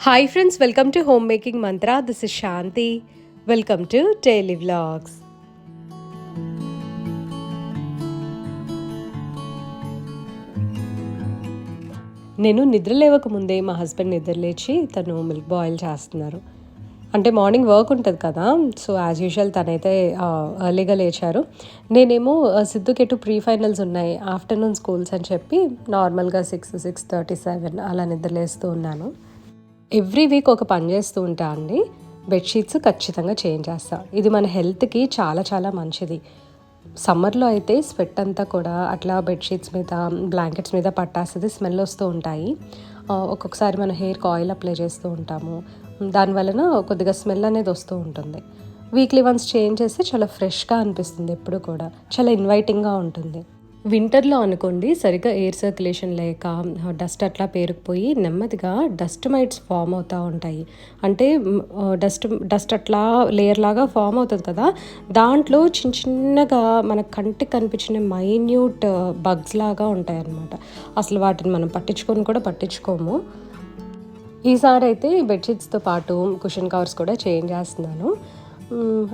Hi friends welcome to home making mantra this is Shanti welcome to daily vlogs నేను నిద్ర లేవక ముందే మా husband నిద్ర లేచి తను మిల్క్ బాయిల్ చేస్తున్నారు. అంటే మార్నింగ్ వర్క్ ఉంటుంది కదా సో యాజ్ యూజువల్ తనైతే ఎర్లీగా లేచారు. నేనేమో ఆ, ప్రీ ఫైనల్స్ ఉన్నాయి ఆఫ్టర్నూన్ స్కూల్స్ అని చెప్పి నార్మల్గా సిక్స్ సిక్స్ థర్టీ సెవెన్ అలా నిద్రలేస్తూ ఉన్నాను. ఎవ్రీ వీక్ ఒక పని చేస్తూ ఉంటా అండి. బెడ్షీట్స్ ఖచ్చితంగా చేంజ్ చేస్తా. ఇది మన హెల్త్కి చాలా చాలా మంచిది. సమ్మర్లో అయితే స్వెట్ అంతా కూడా అట్లా బెడ్షీట్స్ మీద బ్లాంకెట్స్ మీద పట్టేస్తుంది స్మెల్ వస్తూ ఉంటాయి. ఒక్కొక్కసారి మన హెయిర్కి ఆయిల్ అప్లై చేస్తూ ఉంటాము. దాని వలన కొద్దిగా స్మెల్ అనేది వస్తూ ఉంటుంది. వీక్లీ వన్స్ చేంజ్ చేస్తే చాలా ఫ్రెష్గా అనిపిస్తుంది ఎప్పుడు కూడా. చాలా ఇన్వైటింగ్గా ఉంటుంది. వింటర్లో అనుకోండి సరిగ్గా ఎయిర్ సర్క్యులేషన్ లేక డస్ట్ అట్లా పేరుకుపోయి నెమ్మదిగా డస్ట్ మైట్స్ ఫామ్ అవుతూ ఉంటాయి. అంటే డస్ట్ డస్ట్ అట్లా లేయర్ లాగా ఫామ్ అవుతుంది కదా దాంట్లో చిన్న చిన్నగా మన కంటికి కనిపించిన మైన్యూట్ బగ్స్ లాగా ఉంటాయి అన్నమాట అసలు వాటిని మనం పట్టించుకొని కూడా పట్టించుకోము. ఈసారి అయితే బెడ్షీట్స్తో పాటు కుషన్ కవర్స్ కూడా చేంజ్ చేస్తున్నాను.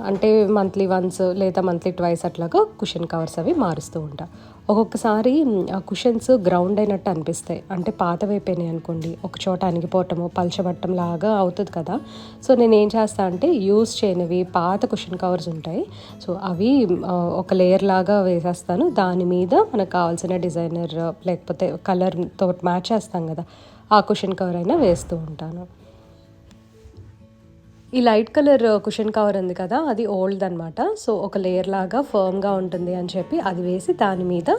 అంటే మంత్లీ వన్స్ లేదా మంత్లీ ట్వైస్ అట్లాగా కుషన్ కవర్స్ అవి మారుస్తూ ఉంటాను ఒక్కొక్కసారి ఆ కుషన్స్ గ్రౌండ్ అయినట్టు అనిపిస్తాయి. అంటే పాతవైపోయినాయి అనుకోండి. ఒక చోట అణిగిపోవటము పలచబట్టం లాగా అవుతుంది కదా. సో నేను ఏం చేస్తా అంటే యూస్ చేయనివి పాత కుషన్ కవర్స్ ఉంటాయి. సో అవి ఒక లేయర్ లాగా వేసేస్తాను. దాని మీద మనకు కావాల్సిన డిజైనర్ లేకపోతే కలర్తో మ్యాచ్ చేస్తాం కదా ఆ కుషన్ కవర్ అయినా వేస్తూ ఉంటాను. ఈ లైట్ కలర్ కుషన్ కవర్ ఉంది కదా అది ఓల్డ్ అనమాట సో ఒక లేయర్ లాగా ఫర్మ్గా ఉంటుంది అని చెప్పి అది వేసి దాని మీద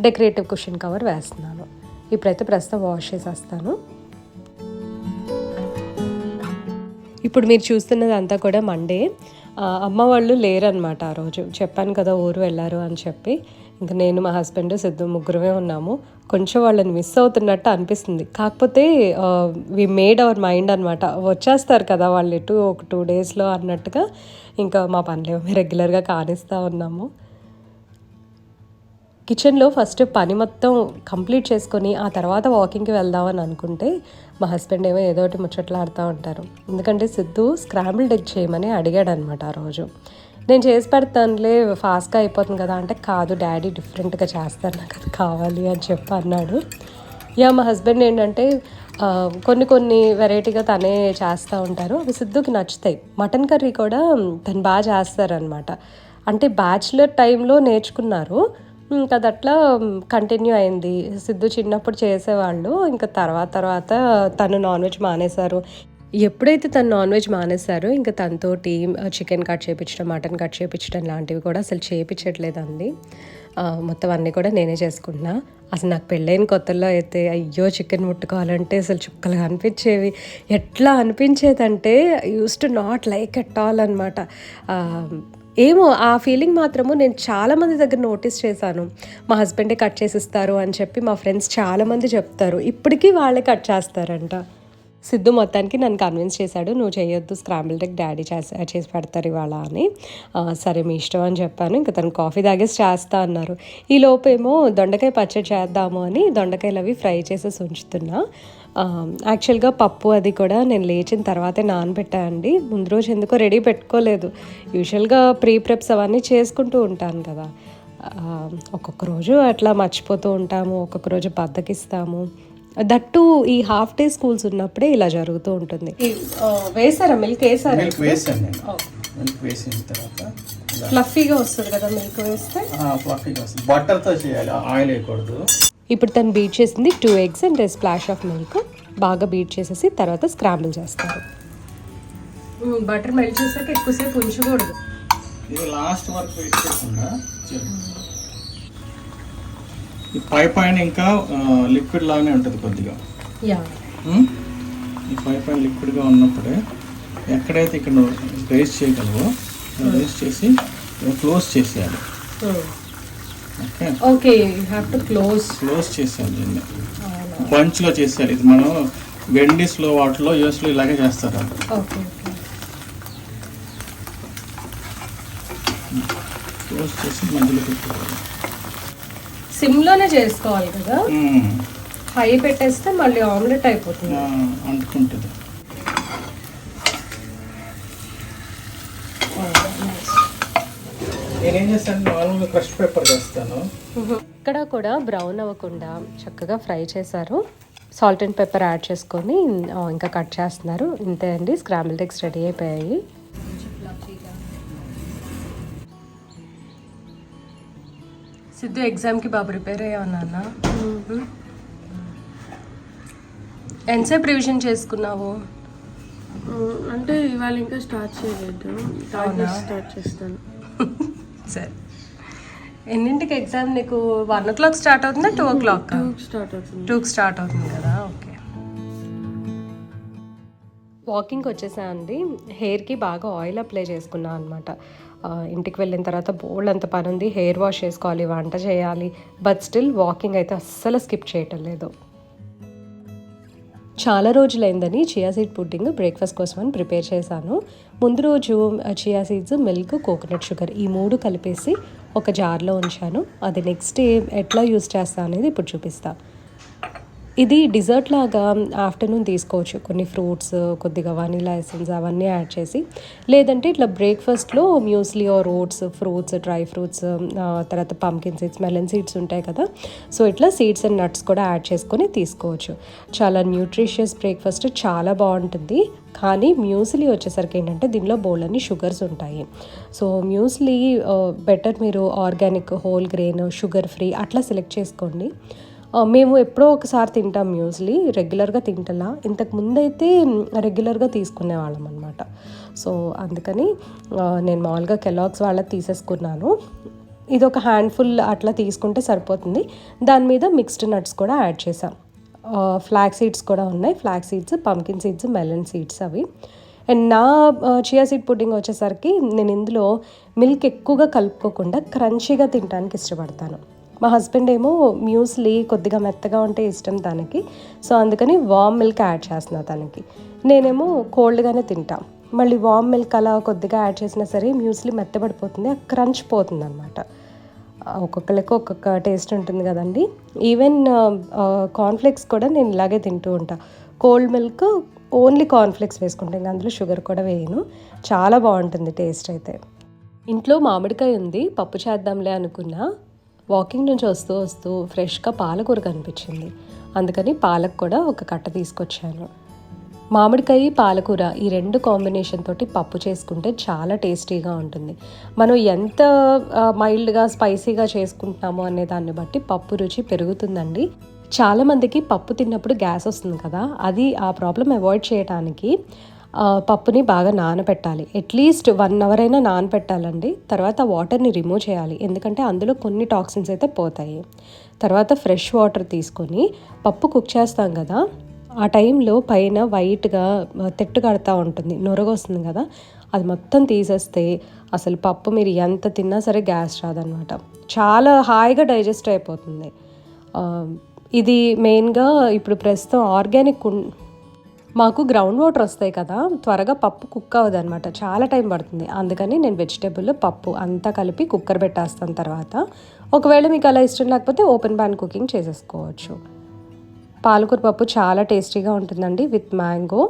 డెకరేటివ్ కుషన్ కవర్ వేస్తున్నాను. ఇప్పుడైతే ప్రస్తుతం వాష్ చేసేస్తాను. ఇప్పుడు మీరు చూస్తున్నది అంతా కూడా మండే అమ్మ వాళ్ళు లేరనమాట ఆ రోజు. చెప్పాను కదా ఊరు వెళ్ళారు అని చెప్పి. ఇంకా నేను మా హస్బెండ్ సిద్ధు ముగ్గురమే ఉన్నాము. కొంచెం వాళ్ళని మిస్ అవుతున్నట్టు అనిపిస్తుంది. కాకపోతే వి మేడ్ అవర్ మైండ్ అనమాట వచ్చేస్తారు కదా వాళ్ళు ఎటు ఒక టూ డేస్లో అన్నట్టుగా. ఇంకా మా పనులు రెగ్యులర్గా కానిస్తూ ఉన్నాము. కిచెన్లో ఫస్ట్ పని మొత్తం కంప్లీట్ చేసుకొని ఆ తర్వాత వాకింగ్కి వెళ్దామని అనుకుంటే మా హస్బెండ్ ఏమో ఏదో ఒకటి ముచ్చట్లాడుతూ ఉంటారు. ఎందుకంటే సిద్ధు స్క్రాంబుల్డ్ ఎగ్ చేయమని అడిగాడు అనమాట ఆ రోజు. నేను చేసి పెడతానులే ఫాస్ట్గా అయిపోతుంది కదా అంటే కాదు డాడీ డిఫరెంట్గా చేస్తారు నాకు అది కావాలి అని చెప్పి అన్నాడు. యా మా హస్బెండ్ ఏంటంటే కొన్ని కొన్ని వెరైటీగా తనే చేస్తూ ఉంటారు. అవి సిద్ధుకి నచ్చుతాయి. మటన్ కర్రీ కూడా తను బాగా చేస్తారనమాట అంటే బ్యాచులర్ టైంలో నేర్చుకున్నారు. ఇంకా అది అట్లా కంటిన్యూ అయింది. సిద్ధు చిన్నప్పుడు చేసేవాళ్ళు. ఇంకా తర్వాత తర్వాత తను నాన్ వెజ్ మానేశారు. ఎప్పుడైతే తను నాన్ వెజ్ మానేశారో ఇంకా తనతోటి చికెన్ కట్ చేయించడం మటన్ కట్ చేయించడం లాంటివి కూడా అసలు చేయించట్లేదండి మొత్తం అన్నీ కూడా నేనే చేసుకుంటున్నా. అసలు నాకు పెళ్ళైన కొత్తల్లో అయితే అయ్యో చికెన్ ముట్టుకోవాలంటే అసలు చుక్కలుగా అనిపించేవి. ఎట్లా అనిపించేదంటే used to not like at all అనమాట ఏమో ఆ ఫీలింగ్ మాత్రము నేను చాలా మంది దగ్గర నోటీస్ చేశాను. మా హస్బెండే కట్ చేసిస్తారు అని చెప్పి మా ఫ్రెండ్స్ చాలామంది చెప్తారు. ఇప్పటికీ వాళ్ళే కట్ చేస్తారంట. సిద్ధు మొత్తానికి నన్ను కన్విన్స్ చేశాడు. నువ్వు చేయొద్దు స్క్రాంబుల్ ఎగ్ డాడీ చేసి చేసి పెడతారు ఇవాళ అని. సరే మీ ఇష్టం అని చెప్పాను. ఇంకా తను కాఫీ తాగేసి చేస్తా అన్నారు. ఈ లోపేమో దొండకాయ పచ్చడి చేద్దాము అని దొండకాయలు అవి ఫ్రై చేసేసి ఉంచుతున్నా. యాక్చువల్గా పప్పు అది కూడా నేను లేచిన తర్వాతే నానబెట్టా అండి. ముందు రోజు ఎందుకో రెడీ పెట్టుకోలేదు. యూజువల్గా ప్రీ ప్రెప్స్ అవన్నీ చేసుకుంటూ ఉంటాను కదా. ఒక్కొక్క రోజు అట్లా మర్చిపోతూ ఉంటాము. ఒక్కొక్క రోజు బద్దకిస్తాము. దట్టు ఈ హాఫ్ డే స్కూల్స్ ఉన్నప్పుడే ఇలా జరుగుతూ ఉంటుంది. వేసారా మిల్క్ వేసారా? మిల్క్ వేసాను నేను. మిల్క్ వేసిన తర్వాత ఫ్లఫీగా వస్తుంది కదా మిల్క్ వేస్తే? ఫ్లఫీగా వస్తుంది. బటర్తో చేయాలి ఆయిల్ వేయకూడదు. ఇప్పుడు తను బీట్ చేసింది two eggs and splash of milk. బాగా బీట్ చేసేసి తర్వాత స్క్రాంబుల్ చేస్తారు. బటర్ మెల్ట్ చేసాక ఎక్కువసేపు ఉంచకూడదు. ఇది లాస్ట్ వరకు వెయిట్ చేయకుండా. ఈ పై పైన ఇంకా లిక్విడ్ లాగానే ఉంటుంది కొద్దిగా? ఈ పై పైన లిక్విడ్గా ఉన్నప్పుడే ఎక్కడైతే ఇక్కడ రేస్ చేయగలవో రేస్ చేసి క్లోజ్ చేసేయాలి. Okay. Okay? Have to close close చేసేయాలి దీన్ని. బంచ్లో చేసేయాలి. ఇది మనం వెండీస్లో వాటిలో యూఎస్లో ఇలాగే చేస్తారు. ఓకే క్లోజ్ చేసి మధ్యలో పెట్టుకోవాలి. సిమ్లోనే చేసుకోవాలి కదా. హై పెట్టేస్తే మళ్ళీ ఆమ్లెట్ అయిపోతుంది. అంటుకుంటుంది. ఇక్కడ కూడా బ్రౌన్ అవ్వకుండా చక్కగా ఫ్రై చేశారు. సాల్ట్ అండ్ పెప్పర్ యాడ్ చేసుకొని ఇంకా కట్ చేస్తున్నారు. ఇంతే అండి. స్క్రాంబుల్ ఎగ్స్ రెడీ అయిపోయాయి. సిద్ధు ఎగ్జామ్కి బాగా ప్రిపేర్ అయ్యా నాన్న. ఎంతసేపు రివిజన్ చేసుకున్నావు. అంటే ఇవాళ ఇంకా స్టార్ట్ చేయలేదు. స్టార్ట్ చేస్తాను. సరే. ఎన్నింటికి ఎగ్జామ్ నీకు? వన్ ఓ క్లాక్ స్టార్ట్ అవుతుందా టూ ఓ క్లాక్? స్టార్ట్ అవుతుంది. టూకి స్టార్ట్ అవుతుంది కదా? ఓకే. వాకింగ్కి వచ్చేసా అండి హెయిర్కి బాగా ఆయిల్ అప్లై చేసుకున్నా అనమాట ఇంటికి వెళ్ళిన తర్వాత బోల్డ్ అంత పని ఉంది హెయిర్ వాష్ చేసుకోవాలి వంట చేయాలి బట్ స్టిల్ వాకింగ్ అయితే అస్సలు స్కిప్ చేయటం లేదు. చాలా రోజులైందని చియా సీడ్ పుడ్డింగ్ బ్రేక్ఫాస్ట్ కోసం అని ప్రిపేర్ చేశాను. ముందు రోజు chia seeds milk coconut sugar ఈ మూడు కలిపేసి ఒక జార్లో ఉంచాను. అది నెక్స్ట్ డే ఎట్లా యూస్ చేస్తా అనేది ఇప్పుడు చూపిస్తాను ఇది డిజర్ట్ లాగా ఆఫ్టర్నూన్ తీసుకోవచ్చు. కొన్ని ఫ్రూట్స్ కొద్దిగా వనీలా ఎసెన్స్ అవన్నీ యాడ్ చేసి లేదంటే ఇట్లా బ్రేక్ఫాస్ట్లో muesli or oats fruits dry fruits తర్వాత పంకిన్ సీడ్స్ మెలన్ సీడ్స్ ఉంటాయి కదా. సో ఇట్లా సీడ్స్ అండ్ నట్స్ కూడా యాడ్ చేసుకొని తీసుకోవచ్చు. చాలా న్యూట్రిషియస్ బ్రేక్ఫాస్ట్ చాలా బాగుంటుంది. కానీ మ్యూస్లీ వచ్చేసరికి ఏంటంటే దీనిలో బోల్డ్ అన్ని షుగర్స్ ఉంటాయి సో మ్యూస్లీ బెటర్ మీరు organic whole grain sugar free అట్లా సెలెక్ట్ చేసుకోండి. మేము ఎప్పుడో ఒకసారి తింటాం మ్యూస్లీ రెగ్యులర్గా తింటలా. ఇంతకు ముందైతే రెగ్యులర్గా తీసుకునేవాళ్ళం అనమాట సో అందుకని నేను మామూలుగా కెలాగ్స్ వాళ్ళ తీసేసుకున్నాను. ఇది ఒక హ్యాండ్ఫుల్ అట్లా తీసుకుంటే సరిపోతుంది. దాని మీద మిక్స్డ్ నట్స్ కూడా యాడ్ చేసాం ఫ్లాక్ సీడ్స్ కూడా ఉన్నాయి. Flax seeds pumpkin seeds melon seeds అవి. అండ్ నా చియా సీడ్ పుడ్డింగ్ వచ్చేసరికి నేను ఇందులో మిల్క్ ఎక్కువగా కలుపుకోకుండా క్రంచీగా తినడానికి ఇష్టపడతాను. మా హస్బెండ్ ఏమో మ్యూస్లీ కొద్దిగా మెత్తగా ఉంటే ఇష్టం తనకి. సో అందుకని వామ్ మిల్క్ యాడ్ చేస్తున్నా తనకి. నేనేమో కోల్డ్గానే తింటా. మళ్ళీ వామ్ మిల్క్ అలా కొద్దిగా యాడ్ చేసినా సరే మ్యూస్లీ మెత్తబడిపోతుంది ఆ క్రంచ్ పోతుంది అనమాట ఒక్కొక్కరికి ఒక్కొక్క టేస్ట్ ఉంటుంది కదండి. ఈవెన్ కార్న్ఫ్లెక్స్ కూడా నేను ఇలాగే తింటూ ఉంటాను కోల్డ్ మిల్క్ ఓన్లీ కార్న్ఫ్లెక్స్ వేసుకుంటాను ఇంకా అందులో షుగర్ కూడా వేయను. చాలా బాగుంటుంది టేస్ట్ అయితే. ఇంట్లో మామిడికాయ ఉంది పప్పు చేద్దాంలే అనుకున్నా. వాకింగ్ నుంచి వస్తూ వస్తూ ఫ్రెష్గా పాలకూర కనిపించింది. అందుకని పాలకు కూడా ఒక కట్ట తీసుకొచ్చాను. మామిడికాయ పాలకూర ఈ రెండు కాంబినేషన్ తోటి పప్పు చేసుకుంటే చాలా టేస్టీగా ఉంటుంది. మనం ఎంత మైల్డ్గా స్పైసీగా చేసుకుంటున్నామో అనే దాన్ని బట్టి పప్పు రుచి పెరుగుతుందండి. చాలామందికి పప్పు తిన్నప్పుడు గ్యాస్ వస్తుంది కదా అది ఆ ప్రాబ్లం అవాయిడ్ చేయడానికి పప్పుని బాగా నానబెట్టాలి. అట్లీస్ట్ వన్ అవర్ అయినా నానబెట్టాలండి. తర్వాత వాటర్ని రిమూవ్ చేయాలి. ఎందుకంటే అందులో కొన్ని టాక్సిన్స్ అయితే పోతాయి. తర్వాత ఫ్రెష్ వాటర్ తీసుకొని పప్పు కుక్ చేస్తాం కదా ఆ టైంలో పైన వైట్గా తెట్టు కడతా ఉంటుంది. నొరగొస్తుంది కదా అది మొత్తం తీసేస్తే అసలు పప్పు మీరు ఎంత తిన్నా సరే గ్యాస్ రాదనమాట చాలా హాయిగా డైజెస్ట్ అయిపోతుంది. ఇది మెయిన్గా ఇప్పుడు ప్రస్తుతం ఆర్గానిక్ మాకు గ్రౌండ్ వాటర్ వస్తాయి కదా త్వరగా పప్పు కుక్ అవ్వదు అనమాట చాలా టైం పడుతుంది. అందుకని నేను వెజిటేబుల్ పప్పు అంతా కలిపి కుక్కర్ పెట్టేస్తాను తర్వాత. ఒకవేళ మీకు అలా ఇష్టం లేకపోతే ఓపెన్ ప్యాన్ కుకింగ్ చేసేసుకోవచ్చు. పాలకూర పప్పు చాలా టేస్టీగా ఉంటుందండి విత్ మ్యాంగో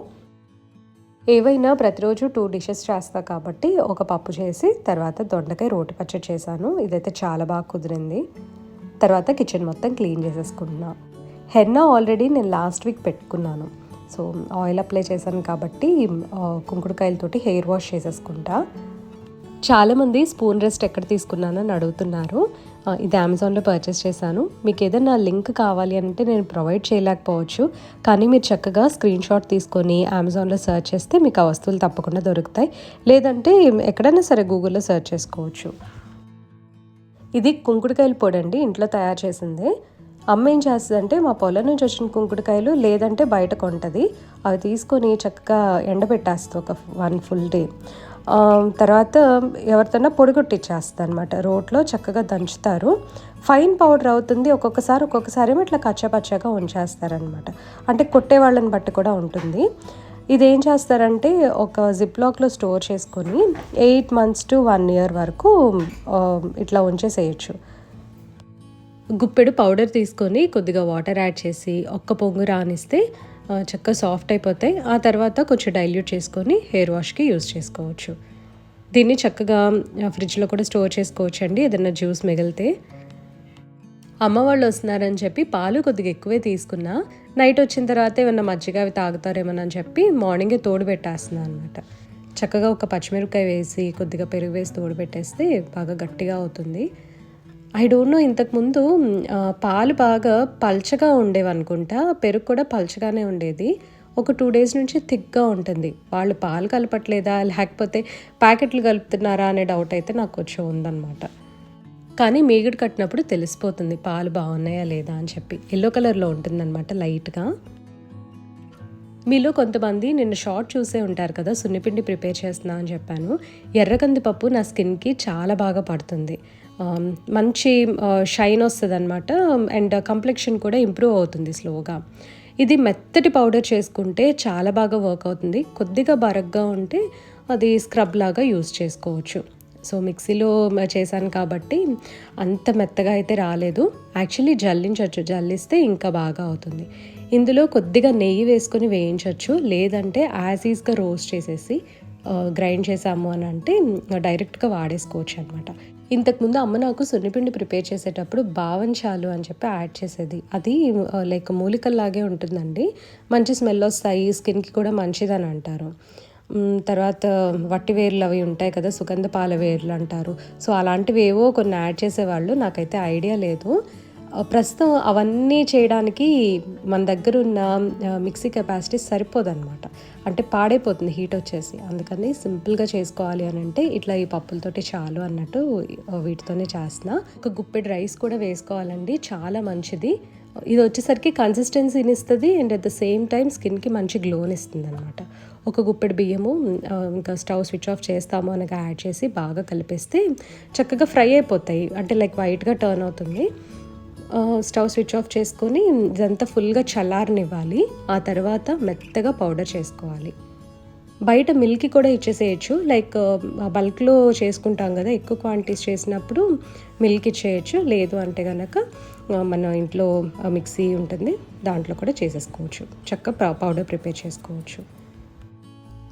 ఏవైనా ప్రతిరోజు టూ డిషెస్ చేస్తా కాబట్టి ఒక పప్పు చేసి తర్వాత దొండకాయ రోటి పచ్చడి చేశాను. ఇదైతే చాలా బాగా కుదిరింది. తర్వాత కిచెన్ మొత్తం క్లీన్ చేసేసుకుంటున్నా హెన్నా ఆల్రెడీ నేను లాస్ట్ వీక్ పెట్టుకున్నాను. సో ఆయిల్ అప్లై చేశాను కాబట్టి కుంకుడుకాయలతోటి హెయిర్ వాష్ చేసేసుకుంటా. చాలామంది స్పూన్ రెస్ట్ ఎక్కడ తీసుకున్నానని అడుగుతున్నారు. ఇది అమెజాన్లో పర్చేస్ చేశాను. మీకు ఏదైనా లింక్ కావాలి అంటే నేను ప్రొవైడ్ చేయలేకపోవచ్చు. కానీ మీరు చక్కగా స్క్రీన్ షాట్ తీసుకొని అమెజాన్లో సెర్చ్ చేస్తే మీకు ఆ వస్తువులు తప్పకుండా దొరుకుతాయి. లేదంటే ఎక్కడైనా సరే గూగుల్లో సెర్చ్ చేసుకోవచ్చు. ఇది కుంకుడుకాయల పొడి అండి. ఇంట్లో తయారు చేసిందే. అమ్మ ఏం చేస్తుందంటే మా పొలం నుంచి వచ్చిన కుంకుడుకాయలు లేదంటే బయట కొంటది. అవి తీసుకొని చక్కగా ఎండబెట్టేస్తుంది ఒక వన్ ఫుల్ డే. తర్వాత ఎవరితోనా పొడిగొట్టిచ్చేస్తుంది అనమాట రోట్లో చక్కగా దంచుతారు. ఫైన్ పౌడర్ అవుతుంది ఒక్కొక్కసారి ఒక్కొక్కసారి ఏమో ఇట్లా కచ్చపచ్చగా ఉంచేస్తారనమాట అంటే కొట్టే వాళ్ళని బట్టి కూడా ఉంటుంది. ఇది ఏం చేస్తారంటే ఒక జిప్లాక్లో స్టోర్ చేసుకొని eight months to one year వరకు ఇట్లా ఉంచేసేయచ్చు. గుప్పెడు పౌడర్ తీసుకొని కొద్దిగా వాటర్ యాడ్ చేసి ఒక్క పొంగు రానిస్తే చక్కగా సాఫ్ట్ అయిపోతాయి. ఆ తర్వాత కొంచెం డైల్యూట్ చేసుకొని హెయిర్ వాష్కి యూస్ చేసుకోవచ్చు. దీన్ని చక్కగా ఫ్రిడ్జ్లో కూడా స్టోర్ చేసుకోవచ్చు అండి ఏదైనా జ్యూస్ మిగిలితే. అమ్మ వాళ్ళు వస్తున్నారని చెప్పి పాలు కొద్దిగా ఎక్కువే తీసుకున్నా నైట్ వచ్చిన తర్వాత ఏమన్నా మజ్జిగ అవి తాగుతారేమోనని చెప్పి మార్నింగే తోడు పెట్టేస్తున్నాను అనమాట చక్కగా ఒక పచ్చిమిరపకాయ వేసి కొద్దిగా పెరుగు వేసి తోడు పెట్టేస్తే బాగా గట్టిగా అవుతుంది. ఐ డోంట్ నో ఇంతకుముందు పాలు బాగా పల్చగా ఉండేవి అనుకుంటా పెరుగు కూడా పల్చగానే ఉండేది. ఒక టూ డేస్ నుంచి థిక్గా ఉంటుంది. వాళ్ళు పాలు కలపట్లేదా లేకపోతే ప్యాకెట్లు కలుపుతున్నారా అనే డౌట్ అయితే నాకు కొంచెం ఉందన్నమాట. కానీ మీగుడు కట్టినప్పుడు తెలిసిపోతుంది పాలు బాగున్నాయా లేదా అని చెప్పి. ఎల్లో కలర్లో ఉంటుందన్నమాట లైట్గా. మీలో కొంతమంది నిన్న షార్ట్ చూసే ఉంటారు కదా సున్నిపిండి ప్రిపేర్ చేస్తున్నా అని చెప్పాను. ఎర్ర కందిపప్పు నా స్కిన్కి చాలా బాగా పడుతుంది. మంచి షైన్ వస్తుంది అనమాట అండ్ కంప్లెక్షన్ కూడా ఇంప్రూవ్ అవుతుంది స్లోగా. ఇది మెత్తటి పౌడర్ చేసుకుంటే చాలా బాగా వర్క్ అవుతుంది. కొద్దిగా బరగ్గా ఉంటే అది స్క్రబ్ లాగా యూజ్ చేసుకోవచ్చు. సో మిక్సీలో చేశాను కాబట్టి అంత మెత్తగా అయితే రాలేదు. యాక్చువల్లీ జల్లించవచ్చు జల్లిస్తే ఇంకా బాగా అవుతుంది. ఇందులో కొద్దిగా నెయ్యి వేసుకొని వేయించవచ్చు. లేదంటే యాజ్ ఈజ్గా రోస్ట్ చేసేసి గ్రైండ్ చేసాము అని అంటే డైరెక్ట్గా వాడేసుకోవచ్చు అనమాట ఇంతకుముందు అమ్మ నాకు సున్నిపిండి ప్రిపేర్ చేసేటప్పుడు బావంచాలు అని చెప్పి యాడ్ చేసేది. అది లైక్ మూలికల్లాగే ఉంటుందండి. మంచి స్మెల్ వస్తాయి స్కిన్కి కూడా మంచిదని అంటారు. తర్వాత వట్టి వేర్లు అవి ఉంటాయి కదా సుగంధ పాల వేర్లు అంటారు. సో అలాంటివి ఏవో కొన్ని యాడ్ చేసేవాళ్ళు. నాకైతే ఐడియా లేదు. ప్రస్తుతం అవన్నీ చేయడానికి మన దగ్గర ఉన్న మిక్సీ కెపాసిటీ సరిపోదన్నమాట. అంటే పాడైపోతుంది హీట్ వచ్చేసి. అందుకని సింపుల్గా చేసుకోవాలి అని అంటే ఇట్లా ఈ పప్పులతోటి చాలు అన్నట్టు వీటితోనే చేస్తున్నా. ఒక గుప్పెడు రైస్ కూడా వేసుకోవాలండి. చాలా మంచిది. ఇది వచ్చేసరికి కన్సిస్టెన్సీని ఇస్తుంది and at the same time స్కిన్కి మంచి గ్లోని ఇస్తుంది అనమాట ఒక గుప్పెడు బియ్యము ఇంకా స్టవ్ స్విచ్ ఆఫ్ చేస్తాము అనగా యాడ్ చేసి బాగా కలిపేస్తే చక్కగా ఫ్రై అయిపోతాయి. అంటే లైక్ వైట్గా టర్న్ అవుతుంది. స్టవ్ స్విచ్ ఆఫ్ చేసుకొని ఇదంతా ఫుల్గా చల్లారనివ్వాలి. ఆ తర్వాత మెత్తగా పౌడర్ చేసుకోవాలి. బయట మిల్క్ కూడా ఇచ్చేసేయచ్చు. లైక్ బల్క్లో చేసుకుంటాం కదా ఎక్కువ క్వాంటిటీస్ చేసినప్పుడు మిల్క్ ఇచ్చేయచ్చు. లేదు అంటే కనుక మన ఇంట్లో మిక్సీ ఉంటుంది దాంట్లో కూడా చేసేసుకోవచ్చు. చక్కగా పౌడర్ ప్రిపేర్ చేసుకోవచ్చు.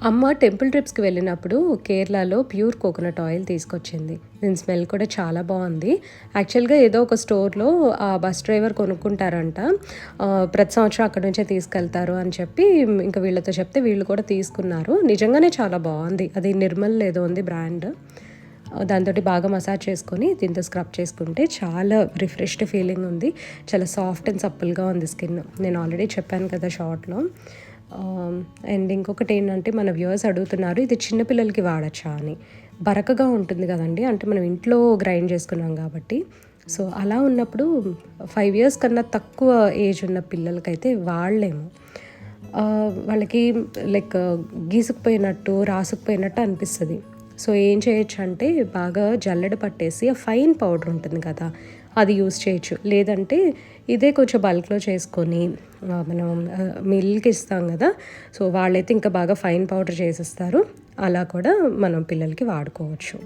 అమ్మ టెంపుల్ ట్రిప్స్కి వెళ్ళినప్పుడు కేరళలో ప్యూర్ కోకోనట్ ఆయిల్ తీసుకొచ్చింది. దీని స్మెల్ కూడా చాలా బాగుంది. యాక్చువల్గా ఏదో ఒక స్టోర్లో ఆ బస్ డ్రైవర్ కొనుక్కుంటారంట. ప్రతి సంవత్సరం అక్కడ నుంచే తీసుకెళ్తారు అని చెప్పి ఇంకా వీళ్ళతో చెప్తే వీళ్ళు కూడా తీసుకున్నారు. నిజంగానే చాలా బాగుంది. అది నిర్మల్ ఏదో ఉంది బ్రాండ్. దాంతో బాగా మసాజ్ చేసుకొని దీంతో స్క్రబ్ చేసుకుంటే చాలా రిఫ్రెష్డ్ ఫీలింగ్ ఉంది. చాలా సాఫ్ట్ అండ్ సప్పుల్గా ఉంది స్కిన్. నేను ఆల్రెడీ చెప్పాను కదా షార్ట్లో. అండ్ ఇంకొకటి ఏంటంటే మన వ్యూవర్స్ అడుగుతున్నారు ఇది చిన్నపిల్లలకి వాడచ్చా? అని. బరకగా ఉంటుంది కదండి. అంటే మనం ఇంట్లో గ్రైండ్ చేసుకున్నాం కాబట్టి. సో అలా ఉన్నప్పుడు ఫైవ్ ఇయర్స్ కన్నా తక్కువ ఏజ్ ఉన్న పిల్లలకైతే వాడలేము. వాళ్ళకి లైక్ గీసుకుపోయినట్టు రాసుకుపోయినట్టు అనిపిస్తుంది. సో ఏం చేయొచ్చు అంటే బాగా జల్లెడ పట్టేసి ఆ ఫైన్ పౌడర్ ఉంటుంది కదా అది యూస్ చేయొచ్చు. లేదంటే ఇదే కొంచెం బల్క్లో చేసుకొని మనం మిల్క్ ఇస్తాం కదా సో వాళ్ళైతే ఇంకా బాగా ఫైన్ పౌడర్ చేసిస్తారు. అలా కూడా మనం పిల్లలకి వాడుకోవచ్చు.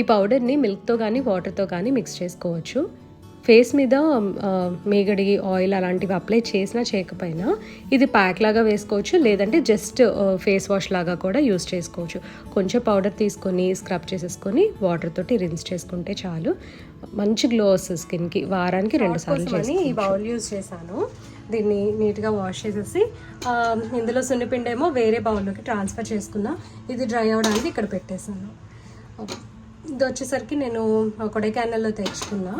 ఈ పౌడర్ని మిల్క్తో కానీ వాటర్తో కానీ మిక్స్ చేసుకోవచ్చు. ఫేస్ మీద మేగడి ఆయిల్ అలాంటివి అప్లై చేసినా చేయకపోయినా ఇది ప్యాక్ లాగా వేసుకోవచ్చు. లేదంటే జస్ట్ ఫేస్ వాష్ లాగా కూడా యూస్ చేసుకోవచ్చు. కొంచెం పౌడర్ తీసుకొని స్క్రబ్ చేసేసుకొని వాటర్ తోటి రిన్స్ చేసుకుంటే చాలు. మంచి గ్లో వస్తుంది స్కిన్కి వారానికి రెండు సార్లు ఈ బౌల్ యూస్ చేశాను. దీన్ని నీట్గా వాష్ చేసేసి ఇందులో సున్నిపిండి ఏమో వేరే బౌల్లోకి ట్రాన్స్ఫర్ చేసుకున్నా. ఇది డ్రై అవ్వడానికి ఇక్కడ పెట్టేశాను. ఇది వచ్చేసరికి నేను కొడైకెనాల్లో తెచ్చుకున్నా.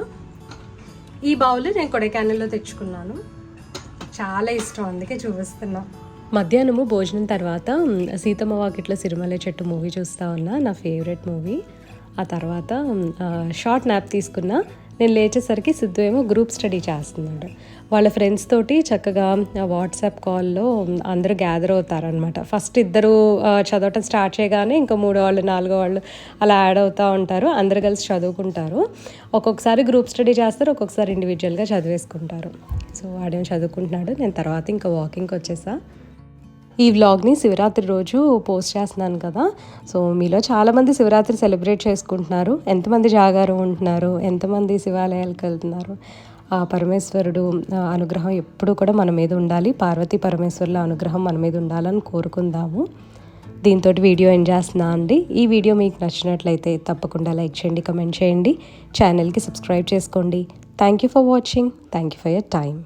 ఈ బౌల్ నేను కొడైకెనాల్లో తెచ్చుకున్నాను. చాలా ఇష్టం అందుకే చూపిస్తున్నా. మధ్యాహ్నము భోజనం తర్వాత సీతమ్మ వాకిట్లో సిరిమల్లె చెట్టు మూవీ చూస్తా ఉన్నా నా ఫేవరెట్ మూవీ ఆ తర్వాత షార్ట్ నాప్ తీసుకున్నా. నేను లేచేసరికి సిద్ధు ఏమో గ్రూప్ స్టడీ చేస్తున్నాడు. వాళ్ళ ఫ్రెండ్స్ తోటి చక్కగా వాట్సాప్ కాల్లో అందరూ గ్యాదర్ అవుతారనమాట ఫస్ట్ ఇద్దరు చదవటం స్టార్ట్ చేయగానే ఇంకా మూడో వాళ్ళు నాలుగో వాళ్ళు అలా యాడ్ అవుతూ ఉంటారు. అందరు కలిసి చదువుకుంటారు. ఒక్కొక్కసారి గ్రూప్ స్టడీ చేస్తారు ఒక్కొక్కసారి ఇండివిజువల్గా చదివేసుకుంటారు. సో వాడేమో చదువుకుంటున్నాడు. నేను తర్వాత ఇంకా వాకింగ్కి వచ్చేసా. ఈ వ్లాగ్ని శివరాత్రి రోజు పోస్ట్ చేస్తున్నాను కదా. సో మీలో చాలామంది శివరాత్రి సెలబ్రేట్ చేసుకుంటున్నారు. ఎంతమంది జాగారం ఉంటున్నారు? ఎంతమంది శివాలయాలకు వెళ్తున్నారు? ఆ పరమేశ్వరుడు అనుగ్రహం ఎప్పుడూ కూడా మన మీద ఉండాలి. పార్వతీ పరమేశ్వరుల అనుగ్రహం మన మీద ఉండాలని కోరుకుందాము. దీంతో వీడియో ఎండ్ చేస్తున్నా అండి? ఈ వీడియో మీకు నచ్చినట్లయితే తప్పకుండా లైక్ చేయండి కమెంట్ చేయండి. ఛానల్కి సబ్స్క్రైబ్ చేసుకోండి. Thank you for watching. Thank you for your time